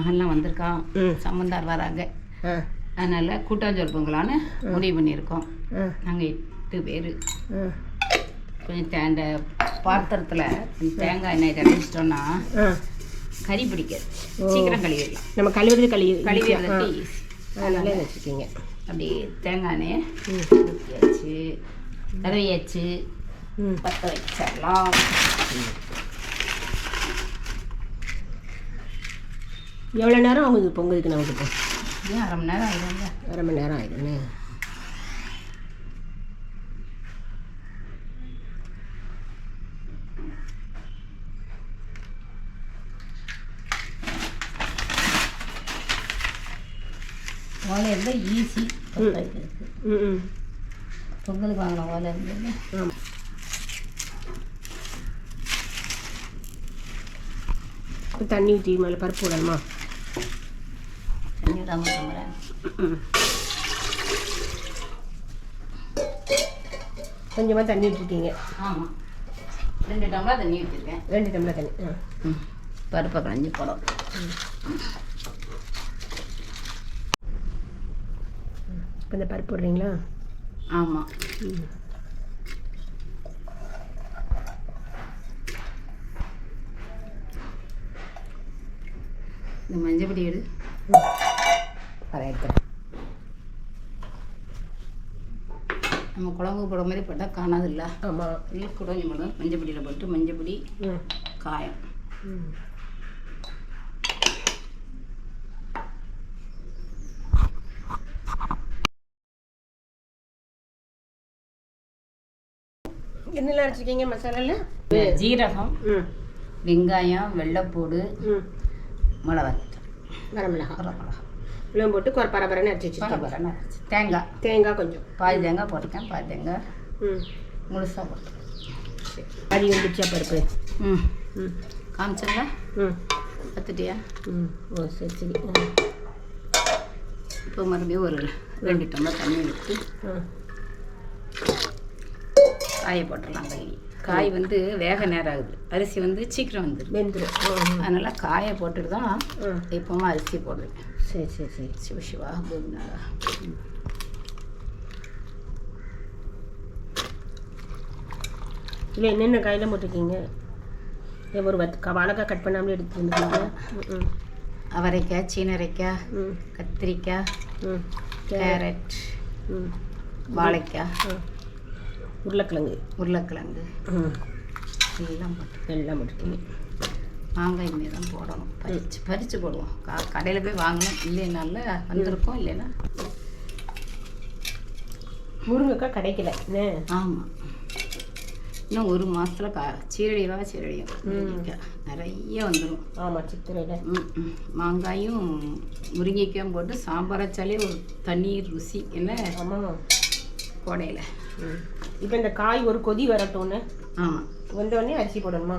மகன்லாம் வந்திருக்கான் சம்மந்தார் வராங்க. அதனால் கூட்டாஞ்சோறு பொங்கலான்னு முடிவு பண்ணியிருக்கோம். நாங்கள் எட்டு பேர். கொஞ்சம் தேண்ட பாத்திரத்தில் தேங்காய் எண்ணெய் தடவிச்சிட்டோம்னா ஆ. கறி பிடிக்காது. சீக்கிரம் கழுவிடலாம். நம்ம கழுவுறது கழுவி கழுவிடுறதுக்கு ஈஸி அதனால வச்சுருக்கீங்க அப்படியே தேங்காய் எண்ணெயை ஊற்றியாச்சு தடவியாச்சு பற்ற வச்சிடலாம். எவ்வளோ நேரம் ஆகுது பொங்கலுக்கு நமக்கு இப்போ? அரை மணி நேரம் ஆகிடுங்க அரை மணி நேரம் ஆயிடுன்னு ஓலை இருந்தால் ஈஸி ம். பொங்கலுக்கு வாங்கின ஓலை இருந்தது ஆமாம் தண்ணி ஊற்றி மேலே பருப்பு விடணுமா தண்ணி விடாமல் சொல்கிறேன் கொஞ்சமாக தண்ணி ஊற்றிருக்கீங்க ஆமாம் ரெண்டு டம்ளர் தண்ணி ஊற்றிருக்கேன் ரெண்டு டம்ளர் தண்ணி ஆ. ம். பருப்பை களைஞ்சி போடும் இப்போ இந்த பருப்பு விடுறீங்களா ஆமாம் ம். இந்த மஞ்சப்பொடி எடு. அதை எடுத்துறேன் நம்ம குழம்பு போட மாதிரி போட்டால் காணாதில்ல? ஆமாம் இல்லை கூட மட்டும் மஞ்சப்பொடியில் போட்டு மஞ்சப்பொடி காயம். என்னெல்லாம் அரைச்சிருக்கீங்க மசாலாவில் ஜீரகம் ம். வெங்காயம் வெள்ளைப்பூடு ம். மிளகா வரமிளகா மிளகா இவ்வளோ போட்டு கொர பரபரன்னு அரைச்சி வச்சுருக்கீங்க பரபரன்னு அரைச்சி. தேங்காய். தேங்காய் கொஞ்சம். பாதி தேங்காய் போட்டிருக்கேன் பாதி தேங்காய். ம். முழுசாக போட்டிருக்கேன் அது வந்துச்சா பருப்பு? ம். ம். காமிச்சிருங்க. ம். பார்த்துட்டியா? ம். ஓ சரி சரி. இப்போ மறுபடியும் ஒரு ரெண்டு டம்ளர் தண்ணி ஊற்றி ம். காயை போட்டுடலாம் கழுவி காய் வந்து வேக நேரம் ஆகுது அரிசி வந்து சீக்கிரம் வந்துடும் வெந்துடும் அதனால் காயை போட்டுட்டு தான் ம். எப்போவுமே அரிசி போடுவேன். சரி சரி சரி. சிவ சிவா கோவிந்தாரா இல்லை என்னென்ன காயெல்லாம் போட்டிருக்கீங்க? ஒரு வத் வாழைக்காய் கட் பண்ணாமலே எடுத்து வந்துருக்கீங்க ம். அவரைக்காய் சீனரைக்காய் ம். கத்திரிக்காய் ம். கேரட் ம். வாழைக்காய். ம். உருளைக்கிழங்கு. உருளைக்கிழங்கு. ம். எல்லாம் போட்டு எல்லாம் போட்டிருக்கீங்க மாங்காய் மீது தான் போடணும் பறிச்சு பறித்து போடுவோம். கா கடையில் போய் வாங்கணும். இல்லைனால வந்திருக்கோம். இல்லைன்னா முருங்கைக்காய் கிடைக்கல. என்ன? ஆமாம் இன்னும் ஒரு மாதத்தில் கா சீரடிவா சீரடியும். நிறைய வந்துடும் ஆமாம் சித்திரையில். மாங்காயும் முருங்கைக்காயும் போட்டு சாம்பார் வச்சாலே ஒரு தனி ருசி. என்ன? ஆமாம் கோடையில். ம் இப்போ இந்த காய் ஒரு கொதி வரட்டும்னு? ஆமாம் வந்தோடனே அரிசி போடணுமா?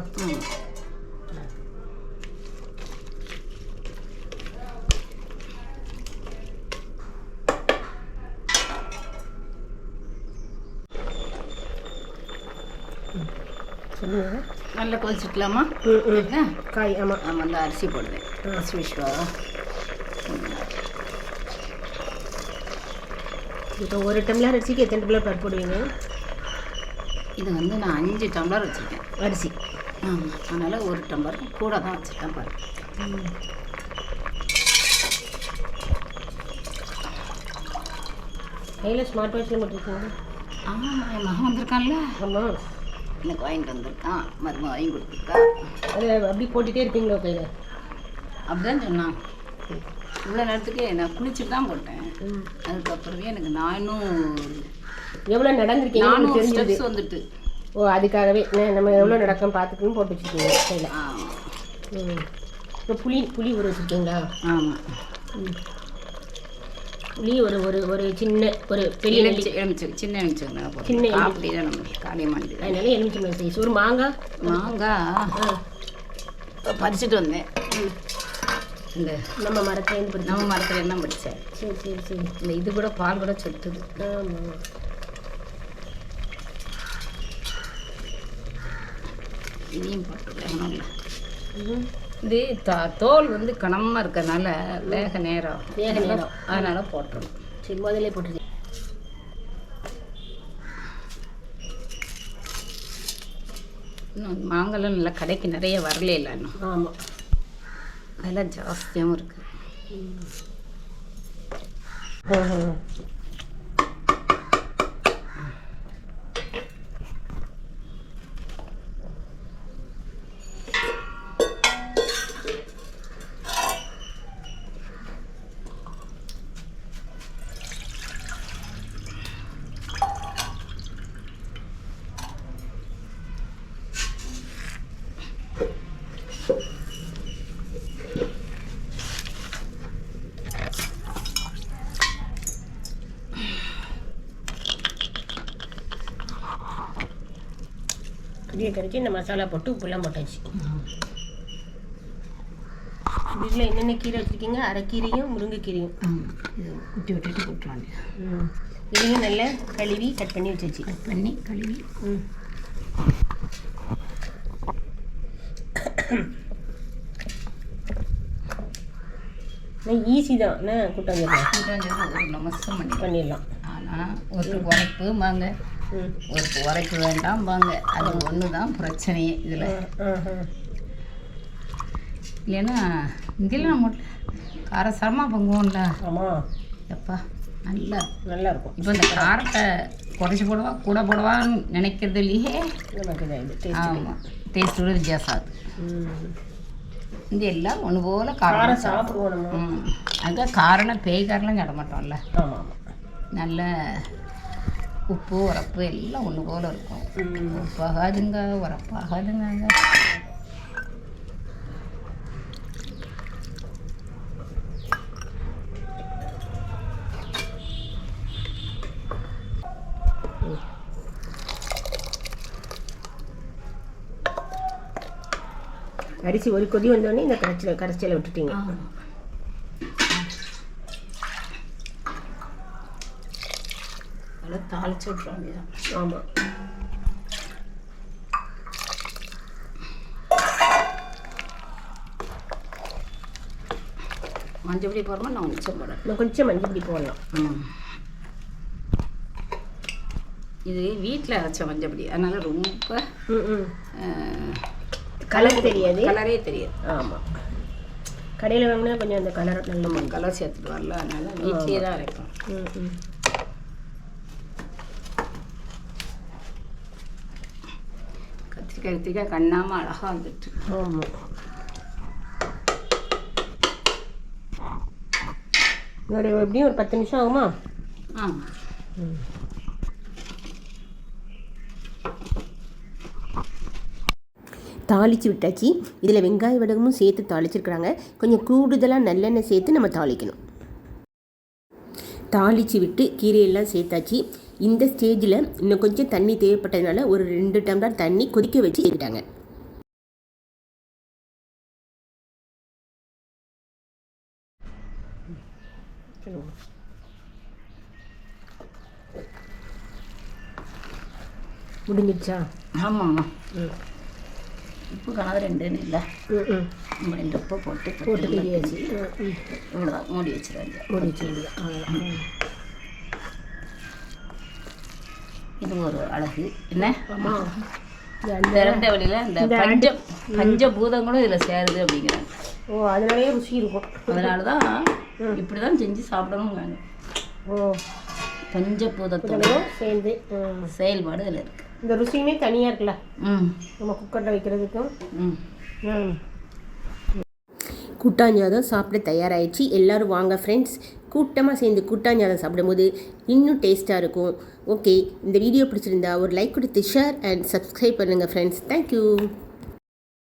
ஆமாம் நல்லா கொதிச்சுக்கலாமா? காய் ஆமாம் நான் வந்து அரிசி போடுவேன் அரிசி இப்போ ஒரு டம்ளர் அரிசிக்கு எத்தனை டம்ளர் பருப்பு போடுவீங்க? இது வந்து நான் அஞ்சு டம்ளர் வச்சுருக்கேன். அரிசி. ஆமாம் அதனால் ஒரு டம்ளர் கூட தான் வச்சுருக்கேன் பாரு கையில் ஸ்மார்ட் வாட்சில் போட்டிருக்கீங்க? ஆமாம் என் மகன் வந்திருக்கான்ல. ஆமாம் எனக்கு வாங்கிட்டு வந்திருக்கான். மருமக வாங்கி கொடுத்துருக்கா. அது அப்படி போட்டுகிட்டே இருப்பீங்களோ கையில்? அப்படிதான் சொன்னான். இவ்வளோ நேரத்துக்கு நான் குளிச்சுட்டு தான் போட்டேன். அதுக்கப்புறமே எனக்கு நானும் எவ்வளோ நடந்திருக்கீங்க? நானும் ஸ்டெப்ஸ் வந்துட்டு. ஓ அதுக்காகவே. நம்ம எவ்வளோ நடக்கும் பார்த்துக்கணும் போட்டு வச்சுருக்கீங்க கையில் ஆமாம் ம். இப்போ புளி புளி ஊற வச்சுருக்கீங்களா? ஆமாம் ம். புளி ஒரு ஒரு ஒரு சின்ன ஒரு பெரிய எலுமிச்சை சின்ன எலுமிச்சை சின்ன. அப்படி தான் நம்ம காளிய மாண்டி அதனால எலுமிச்சம்பழம் சைஸ் ஒரு மாங்காய். மாங்காய். பறிச்சுட்டு வந்தேன். இந்த நம்ம மரத்துலேருந்து பிடிச்சி நம்ம மரத்தில் என்ன படித்தேன் சரி சரி சரி. இந்த இது கூட பால் கூட சொட்டுது ஆமாம் இதையும் போட்டு ஒன்றும் இல்லை. ம் இது த- தோல் வந்து கனமாக இருக்கறனால வேக நேரம் வேக நேரம். அதனால போட்டுரும் சரி முதல்ல போட்டுருக்கேன் இன்னும் மாங்கெல்லாம் நல்லா கடைக்கு நிறைய வரல இல்லை இன்னும். ஆமாம் விலை ஜாஸ்தியாகவும் இருக்குது புளியை கரைச்சி இந்த மசாலா போட்டு உப்புலாம் போட்டாச்சு. இதில் என்னென்ன கீரை வச்சுருக்கீங்க? அரைக்கீரையும் முருங்கைக்கீரையும். குட்டி விட்டுட்டு போட்டுருவாங்க இதையும் நல்லா கழுவி கட் பண்ணி வச்சாச்சு. கட் பண்ணி கழுவி. ஈஸி தான். கூட்டாஞ்சோறு ஒரு நிமிஷம் பண்ணி பண்ணிடலாம். ஆனால் ஒரு உரைப்பு வாங்க ம் ஒரு உரைப்பு வேண்டாம் வாங்க. அது ஒன்று தான் பிரச்சனையே இதில். இல்லைன்னா இங்கெல்லாம் காரசாரமாக பொங்குவோம்ல. ஆமாம் எப்பா நல்லா நல்லா இருக்கும் இப்போ இந்த காரத்தை குறைச்சி போடவா கூட போடவான்னு நினைக்கிறது இல்லையே. இதாக டேஸ்ட் ஆமாம் டேஸ்ட்டோட வித்தியாசம் ஆகுது ம். இந்த எல்லாம் ஒன்று போல காரம். சாப்பிடுவோம் அங்கே காரணம் பேய் காரெலாம் சாட மாட்டோம்ல. ஆமாம் ஆமாம் நல்ல உப்பு உரப்பு எல்லாம் ஒன்று போல இருக்கும். உப்பாகாதுங்க உரப்பாகாதுங்க. அரிசி ஒரு கொதி வந்தோடனே இந்த கரைச்சல கரைச்சலை விட்டுட்டீங்க. தாளிச்சு விட்ற வேண்டியதான் ஆமாம் மஞ்சள் பொடி போடுறோமா? நான் மிச்சம் போடுறேன். இன்னும் கொஞ்சம் மஞ்சள் பொடி போடலாம். இது வீட்டில் அரைச்ச மஞ்சள் பொடி. அதனால ரொம்ப கலர் தெரியாது. கலரே தெரியாது. ஆமாம் கடையில் வாங்கினா கொஞ்சம் அந்த கலர் நல்ல கலர் சேர்த்துட்டு வரல. அதனால வீட்லேயே தான் அரைப்போம். ம் ம். கத்திரிக்காய் கண்ணாமல் அழகாக வந்துட்டு. ஆமாம் ஒரு எப்படியும் ஒரு பத்து நிமிஷம் ஆகுமா? ஆ தாளித்து விட்டாச்சு. இதில் வெங்காய வடகமும் சேர்த்து தாளிச்சிருக்கிறாங்க. கொஞ்சம் கூடுதலாக நல்லெண்ணெய் சேர்த்து நம்ம தாளிக்கணும். தாளித்து விட்டு கீரையெல்லாம் சேர்த்தாச்சு. இந்த ஸ்டேஜில் இன்னும் கொஞ்சம் தண்ணி தேவைப்பட்டதுனால ஒரு ரெண்டு டம்ளர் தண்ணி கொதிக்க வச்சு சேர்த்துட்டாங்க. முடிஞ்சிடுச்சா? ஆமாம்மா. உப்பு கணக்கு ரெண்டுன்னு இல்லை. ரெண்டு உப்பு போட்டு போட்டு பெருங்காயம் கிண்டியாச்சு கிண்டி ம் ம் இவ்வளோதான் மூடி வச்சிருவாங்க மூடி வச்சுருந்தீங்க இது ஒரு அழகு. என்ன? ரெண்ட வழியில் இந்த பஞ்ச பூதங்களும் இதில் சேருது அப்படிங்கிறாங்க. ஓ அதனாலேயே ருசி இருக்கும். அதனால தான் இப்படி தான் செஞ்சு சாப்பிடணுங்காங்க ஓ. பஞ்ச பூதத்தோட சேர்ந்து. செயல்பாடு இதில் இருக்கு. இந்த ருசியுமே தனியாக இருக்குல்ல? ம். நம்ம குக்கரில் வைக்கிறதுக்கும். ம். ம். கூட்டாஞ்சாதம் சாப்பிட தயாராகிடுச்சு எல்லோரும் வாங்க ஃப்ரெண்ட்ஸ் கூட்டமாக சேர்ந்து கூட்டாஞ்சாதம் சாப்பிடும்போது இன்னும் டேஸ்ட்டாக இருக்கும். ஓகே இந்த வீடியோ பிடிச்சிருந்தா ஒரு லைக் கொடுத்து ஷேர் அண்ட் சப்ஸ்கிரைப் பண்ணுங்கள் ஃப்ரெண்ட்ஸ் தேங்க்யூ